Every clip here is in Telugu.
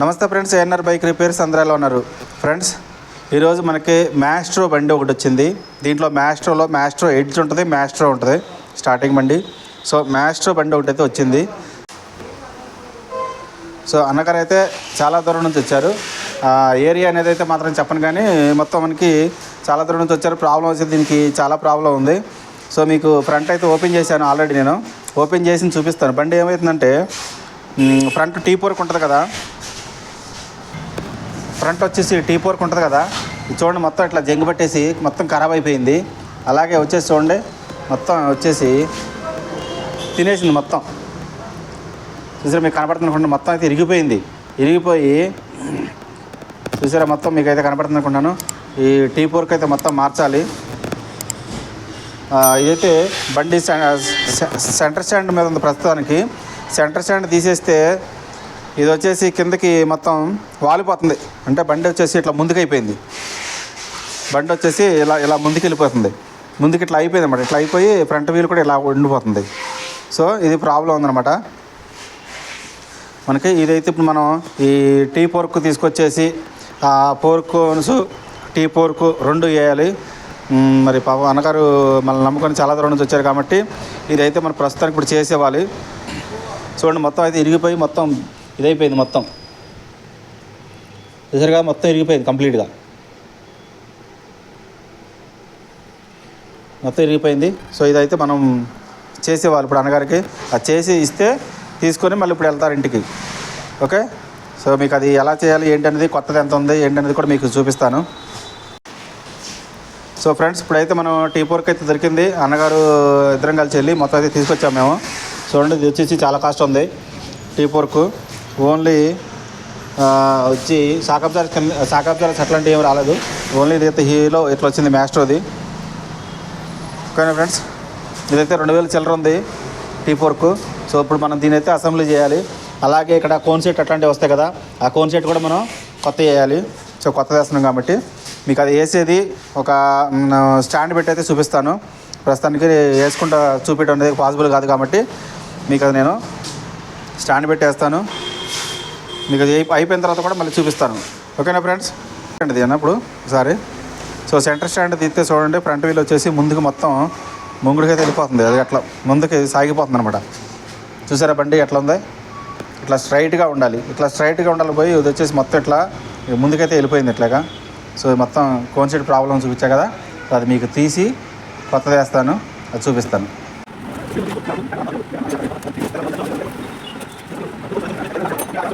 నమస్తే ఫ్రెండ్స్ ఏఎన్ఆర్ బైక్ రిపేర్స్ సంద్రాలో ఉన్నారు? ఫ్రెండ్స్ ఈరోజు మనకి మ్యాస్ట్రో బండి ఒకటి వచ్చింది. దీంట్లో మ్యాస్ట్రోలో మ్యాస్ట్రో ఎడ్జ్ ఉంటుంది మ్యాస్ట్రో ఉంటుంది. స్టార్టింగ్ బండి. సో మ్యాస్ట్రో బండి ఒకటి అయితే వచ్చింది. సో అన్నగారు అయితే చాలా దూరం నుంచి వచ్చారు. ఏరియా అనేది అయితే మాత్రం చెప్పను కానీ మొత్తం మనకి చాలా దూరం నుంచి వచ్చారు. ప్రాబ్లం వచ్చి దీనికి చాలా ప్రాబ్లం ఉంది. సో మీకు ఫ్రంట్ అయితే ఓపెన్ చేశాను ఆల్రెడీ నేను. ఓపెన్ చేసి చూపిస్తాను. బండి ఏమవుతుందంటే ఫ్రంట్ టీ పోర్క్ ఉంటుంది కదా. ఫ్రంట్ వచ్చేసి టీ పోర్క్ ఉంటుంది కదా. చూడండి మొత్తం ఇట్లా జంగు పట్టేసి మొత్తం ఖరాబ్ అయిపోయింది. అలాగే వచ్చేసి చూడండి మొత్తం వచ్చేసి తినేసింది మొత్తం. చూసారా మీకు కనపడుతుంది మొత్తం అయితే ఇరిగిపోయింది. ఇరిగిపోయి చూసారా మొత్తం మీకు అయితే కనపడుతుంది అనుకుంటాను ఈ టీ పోర్క్ అయితే మొత్తం మార్చాలి. ఇదైతే బండి సెంటర్ స్టాండ్ మీద ఉంది ప్రస్తుతానికి. సెంటర్ స్టాండ్ తీసేస్తే ఇది వచ్చేసి కిందకి మొత్తం వాలిపోతుంది. అంటే బండి వచ్చేసి ఇట్లా ముందుకు అయిపోయింది బండి వచ్చేసి ఇలా ఇలా ముందుకు వెళ్ళిపోతుంది ముందుకు ఇట్లా అయిపోయింది అనమాట ఇట్లా అయిపోయి ఫ్రంట్ వీల్ కూడా ఇలా ఉండిపోతుంది. సో ఇది ప్రాబ్లం ఉందన్నమాట. మనకి ఇదైతే ఇప్పుడు మనం ఈ టీ పోర్క్ తీసుకొచ్చేసి ఆ పోర్కోన్స్ టీ పోర్కు రెండు వేయాలి. మరి పాప అన్నగారు మనల్ని నమ్ముకొని చాలా దూరం నుంచి వచ్చారు కాబట్టి ఇదైతే మన ప్రస్తుతానికి ఇప్పుడు చేసేవాలి. చూడండి మొత్తం అయితే ఇరిగిపోయి మొత్తం ఇదైపోయింది మొత్తం. చూసారుగా మొత్తం ఇరిగిపోయింది కంప్లీట్గా. మొత్తం ఇరిగిపోయింది. సో ఇదైతే మనం చేసేవాళ్ళు ఇప్పుడు అన్నగారికి. అది చేసి ఇస్తే తీసుకొని మళ్ళీ ఇప్పుడు వెళ్తారు ఇంటికి. ఓకే? సో మీకు అది ఎలా చేయాలి ఏంటి అనేది కొత్తది ఎంత ఉంది ఏంటి అనేది కూడా మీకు చూపిస్తాను. సో ఫ్రెండ్స్ ఇప్పుడైతే మనం టీ పోర్క్ అయితే దొరికింది. అన్నగారు ఇద్దరం కలిసి వెళ్ళి మొత్తం అయితే తీసుకొచ్చాము మేము. చూడండి ఇది వచ్చేసి చాలా కాస్ట్ ఉంది టీ పోర్కు. ఓన్లీ వచ్చి సాకబ్జార్ కింద సాకబ్జార్ అట్లాంటివి ఏమి రాలేదు. ఓన్లీ ఇదైతే హీలో ఇట్లా వచ్చింది మ్యాస్ట్రోది ఓకేనా ఫ్రెండ్స్? ఇదైతే రెండు వేల చిల్లర ఉంది టీ ఫోర్కు. సో ఇప్పుడు మనం దీని అయితే అసెంబ్లీ చేయాలి. అలాగే ఇక్కడ కోన్ సెట్ అట్లాంటివి వస్తాయి కదా ఆ కోన్ సెట్ కూడా మనం కొత్త వేయాలి సో కొత్త వేస్తున్నాం కాబట్టి. మీకు అది వేసేది ఒక స్టాండ్ పెట్టి అయితే చూపిస్తాను. ప్రస్తుతానికి వేసుకుంటా చూపించడం అనేది పాసిబుల్ కాదు కాబట్టి మీకు అది నేను స్టాండ్ పెట్టేస్తాను మీకు అది అయిపోయిన తర్వాత కూడా మళ్ళీ చూపిస్తాను. ఓకేనా ఫ్రెండ్స్? ఇది అన్నప్పుడు ఒకసారి. సో సెంటర్ స్టాండ్ తీస్తే చూడండి ఫ్రంట్ వీల్ వచ్చేసి ముందుకు మొత్తం ముంగుడికైతే వెళ్ళిపోతుంది. అది అట్లా ముందుకి సాగిపోతుంది అనమాట చూసారా బండి ఎట్లా ఉంది? ఇట్లా స్ట్రైట్గా ఉండాలి. ఇట్లా స్ట్రైట్గా ఉండాలి పోయి ఇది వచ్చేసి మొత్తం ఇట్లా ముందుకైతే వెళ్ళిపోయింది ఇట్లాగా. సో మొత్తం కోన్సెట్ ప్రాబ్లం చూపించా కదా. అది మీకు తీసి కొత్తది వేస్తాను అది చూపిస్తాను.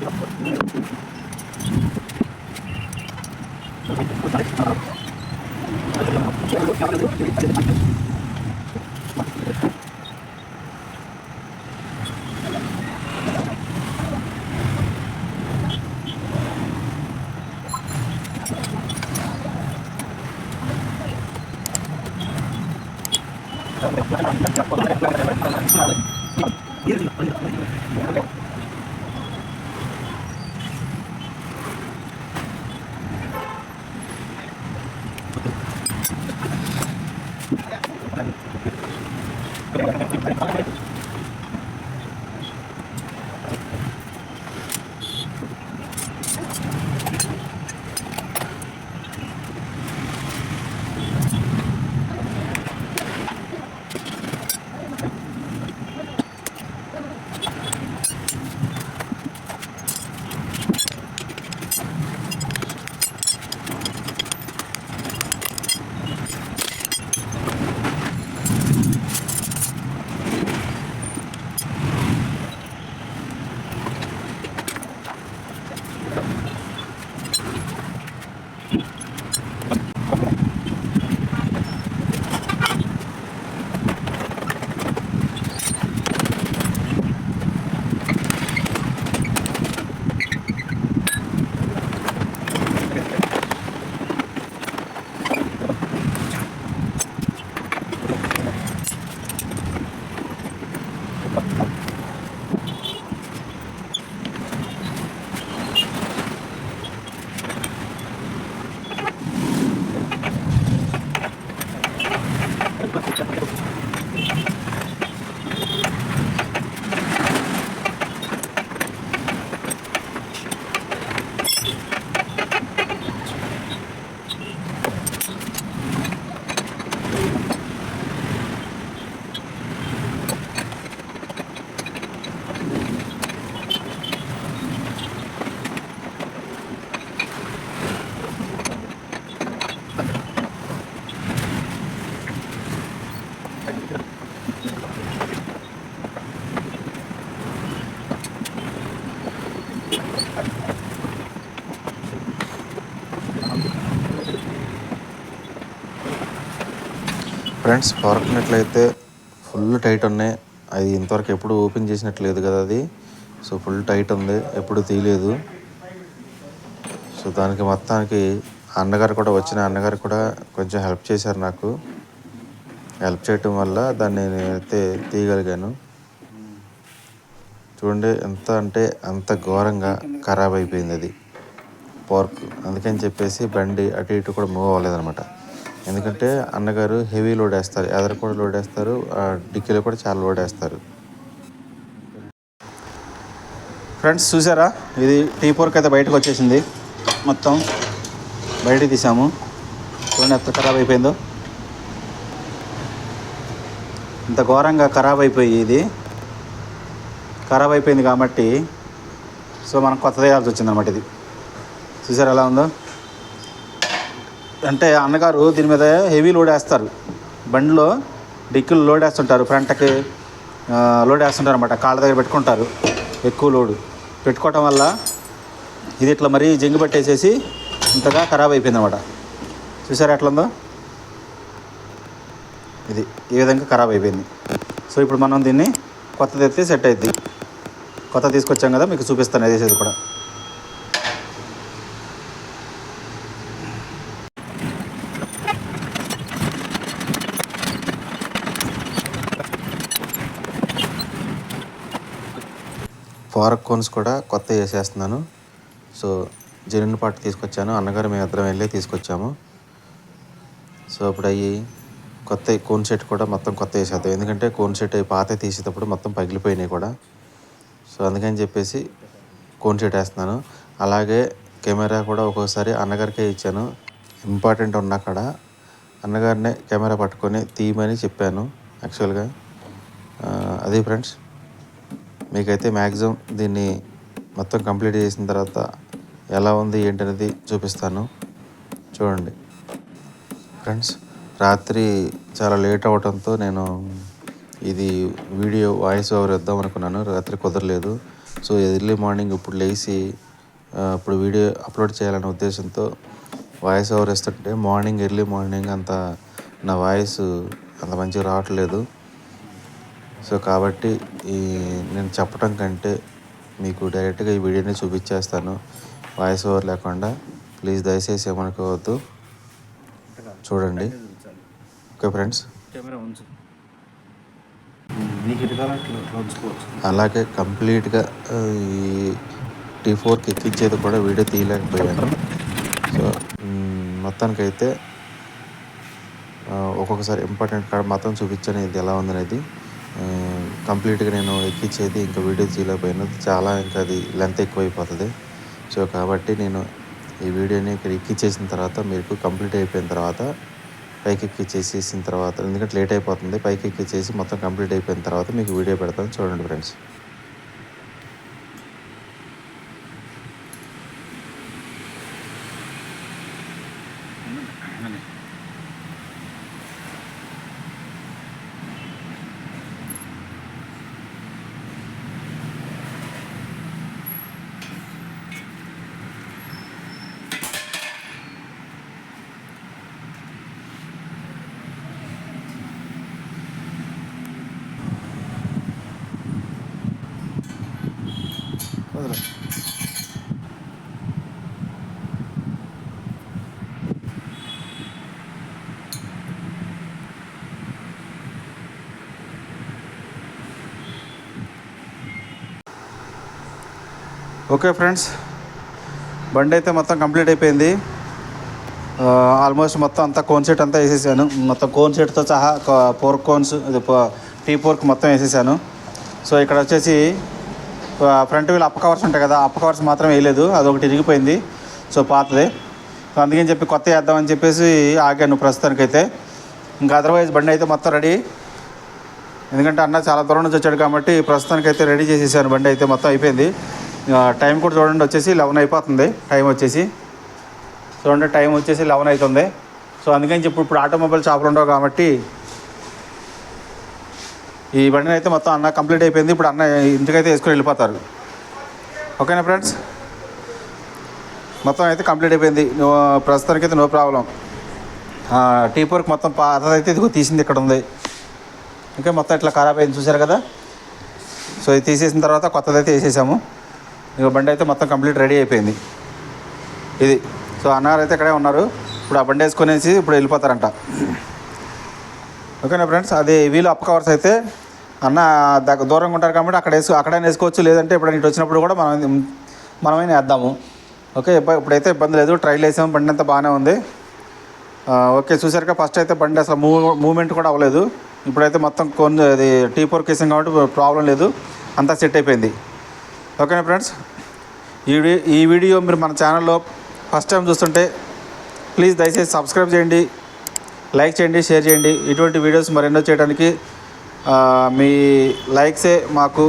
Gracias. Friends powerful tight ఉన్నాయి. అది ఇంతవరకు ఎప్పుడు ఓపెన్ చేసినట్లేదు కదా అది. సో ఫుల్ టైట్ ఉంది. ఎప్పుడు తీయలేదు. సో దానికి మొత్తానికి అన్నగారు కూడా వచ్చిన అన్నగారు కూడా కొంచెం హెల్ప్ చేశారు నాకు. హెల్ప్ చేయటం వల్ల దాన్ని నేనైతే తీయగలిగాను. చూడండి ఎంత అంటే అంత ఘోరంగా ఖరాబ్ అయిపోయింది అది. పోర్క్ అందుకని చెప్పేసి బండి అటు ఇటు కూడా మూవ్ అవ్వలేదన్నమాట. ఎందుకంటే అన్నగారు హెవీ లోడ్ వేస్తారు ఎదర కూడా లోడ్ వేస్తారు ఆ డిక్కీలో కూడా చాలా లోడ్ వేస్తారు. ఫ్రెండ్స్ చూసారా? ఇది టీ పోర్క్ అయితే బయటకు వచ్చేసింది. మొత్తం బయటకు తీసాము. చూడండి ఎంత ఖరాబ్ అయిపోయిందో. ఇంత ఘోరంగా ఖరాబ్ అయిపోయి ఇది. ఖరాబ్ అయిపోయింది కాబట్టి సో మనం కొత్తది వేయాల్సి వచ్చిందనమాట ఇది. చూసారా ఎలా ఉందో? అంటే అన్నగారు దీని మీద హెవీ లోడ్ వేస్తారు. బండిలో డిక్కులు లోడ్ వేస్తుంటారు ఫ్రంట్కి లోడ్ వేస్తుంటారు అనమాట కాళ్ళ దగ్గర పెట్టుకుంటారు ఎక్కువ లోడు పెట్టుకోవటం వల్ల ఇది ఇట్లా మరీ జంగి పట్టేసేసి ఇంతగా ఖరాబ్ అయిపోయింది అనమాట చూసారా ఎట్లుందో ఇది ఈ విధంగా ఖరాబ్ అయిపోయింది. సో ఇప్పుడు మనం దీన్ని కొత్తది ఎత్తే సెట్ అవుద్ది కొత్త తీసుకొచ్చాం కదా మీకు చూపిస్తాను అది వేసేది కూడా. వర్క్ కోన్స్ కూడా కొత్త వేసేస్తున్నాను సో జెన్యున్ పార్ట్ తీసుకొచ్చాను. అన్నగారు మేము ఇద్దరం వెళ్ళి తీసుకొచ్చాము. సో అప్పుడు అవి కొత్త కోన్ సెట్ కూడా మొత్తం కొత్త వేసేద్దాం ఎందుకంటే కోన్ సెట్ అవి పాత తీసేటప్పుడు మొత్తం పగిలిపోయినాయి కూడా. సో అందుకని చెప్పేసి కోన్ సెట్ వేస్తున్నాను. అలాగే కెమెరా కూడా ఒక్కోసారి అన్నగారికే ఇచ్చాను. ఇంపార్టెంట్ ఉన్న కాడ అన్నగారినే కెమెరా పట్టుకొని తీయమని చెప్పాను యాక్చువల్గా. అదే ఫ్రెండ్స్? మీకైతే మ్యాక్సిమం దీన్ని మొత్తం కంప్లీట్ చేసిన తర్వాత ఎలా ఉంది ఏంటనేది చూపిస్తాను. చూడండి. ఫ్రెండ్స్ రాత్రి చాలా లేట్ అవడంతో నేను ఇది వీడియో వాయిస్ ఓవర్ ఇద్దాం అనుకున్నాను. రాత్రి కుదరలేదు. సో ఎర్లీ మార్నింగ్ ఇప్పుడు లేచి ఇప్పుడు వీడియో అప్లోడ్ చేయాలనే ఉద్దేశంతో వాయిస్ ఓవర్ ఇస్తుంటే మార్నింగ్ ఎర్లీ మార్నింగ్ అంత నా వాయిస్ అంత మంచిగా రావట్లేదు. సో కాబట్టి ఈ నేను చెప్పడం కంటే మీకు డైరెక్ట్గా ఈ వీడియోని చూపించేస్తాను. వాయిస్ ఓవర్ లేకుండా ప్లీజ్ దయచేసి ఏమనుకోవద్దు. చూడండి. Okay friends. అలాగే కంప్లీట్గా ఈ టీ ఫోర్కి ఎక్కించేది కూడా వీడియో తీయలేకపోయాను. సో మొత్తానికైతే ఒక్కొక్కసారి ఇంపార్టెంట్ కాడ మాత్రం చూపించాను ఇది ఎలా ఉందనేది. కంప్లీట్గా నేను ఎక్కించేది ఇంకా వీడియో తీయలేకపోయాను. చాలా ఇంకా అది లెంత్ ఎక్కువైపోతుంది. సో కాబట్టి నేను ఈ వీడియోని ఇక్కడ ఎక్కించేసిన తర్వాత మీకు కంప్లీట్ అయిపోయిన తర్వాత పైకి ఎక్కిచ్చేసేసిన తర్వాత ఎందుకంటే లేట్ అయిపోతుంది పైకి ఎక్కిచ్చేసి మొత్తం కంప్లీట్ అయిపోయిన తర్వాత మీకు వీడియో పెడతాను. చూడండి ఫ్రెండ్స్. ఓకే ఫ్రెండ్స్ బండి అయితే మొత్తం కంప్లీట్ అయిపోయింది. ఆల్మోస్ట్ మొత్తం అంతా కోన్ సెట్ అంతా వేసేసాను. మొత్తం కోన్ సెట్తో సహా పోర్క్ కోన్స్ ఇది టీ పోర్క్ మొత్తం వేసేసాను. సో ఇక్కడ వచ్చేసి ఫ్రంట్ వీల్ అప్ కవర్స్ ఉంటాయి కదా అప్ కవర్స్ మాత్రం వేయలేదు. అది ఒకటి ఇరిగిపోయింది. సో పాతది. సో అందుకని చెప్పి కొత్త వేద్దామని చెప్పేసి ఆగాను ప్రస్తుతానికైతే. ఇంకా అదర్వైజ్ బండి అయితే మొత్తం రెడీ ఎందుకంటే అన్న చాలా దూరం నుంచి వచ్చాడు కాబట్టి ప్రస్తుతానికి అయితే రెడీ చేసేసాను. బండి అయితే మొత్తం అయిపోయింది. టైం కూడా చూడండి వచ్చేసి లెవెన్ అయిపోతుంది. టైం వచ్చేసి చూడండి టైం వచ్చేసి లెవెన్ అవుతుంది. సో అందుకని చెప్పి ఇప్పుడు ఆటోమొబైల్ షాపులు ఉండవు కాబట్టి ఈ బండిని అయితే మొత్తం అన్న కంప్లీట్ అయిపోయింది. ఇప్పుడు అన్న ఇంటికైతే వేసుకొని వెళ్ళిపోతారు. ఓకేనా ఫ్రెండ్స్? మొత్తం అయితే కంప్లీట్ అయిపోయింది. ప్రస్తుతానికి అయితే నో ప్రాబ్లం. టీ పర్క్ మొత్తం పాతదైతే ఇదిగో తీసింది ఇక్కడ ఉంది. ఇంకా మొత్తం ఇట్లా ఖరాబ్ అయింది చూసారు కదా? సో ఇది తీసేసిన తర్వాత కొత్తదైతే వేసేసాము. ఇక బండి అయితే మొత్తం కంప్లీట్ రెడీ అయిపోయింది. ఇది. సో అన్నగారు అయితే ఇక్కడే ఉన్నారు. ఇప్పుడు ఆ బండి వేసుకొనేసి ఇప్పుడు వెళ్ళిపోతారంట. ఓకేనా ఫ్రెండ్స్? అది వీలు అప్ కవర్స్ అయితే అన్న దగ్గర దూరంగా ఉంటారు కాబట్టి అక్కడ వేసు అక్కడైనా వేసుకోవచ్చు. లేదంటే ఇప్పుడు ఇటు వచ్చినప్పుడు కూడా మనం మనమైనా వేద్దాము. ఓకే ఇప్పుడైతే ఇబ్బంది లేదు. ట్రైల్ వేసాము బండి అంతా బాగానే ఉంది. ఓకే చూసారుగా ఫస్ట్ అయితే బండి అసలు మూవ్ మూవ్మెంట్ కూడా అవ్వలేదు. ఇప్పుడైతే మొత్తం కొన్ని అది టీ ఫోర్ కేసింగ్ కాబట్టి ప్రాబ్లం లేదు. అంతా సెట్ అయిపోయింది. ఓకేనా ఫ్రెండ్స్? ఈ ఈ వీడియో మీరు మన ఛానల్లో ఫస్ట్ టైం చూస్తుంటే ప్లీజ్ దయచేసి సబ్స్క్రైబ్ చేయండి లైక్ చేయండి షేర్ చేయండి. ఇటువంటి వీడియోస్ మరెన్నో చేయడానికి మీ లైక్సే మాకు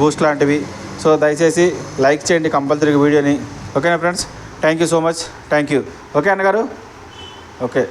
బూస్ట్ లాంటివి. సో దయచేసి లైక్ చేయండి కంపల్సరీ వీడియోని. ఓకేనా friends? Thank you so much. Thank you. Okay అన్నగారు? ఓకే.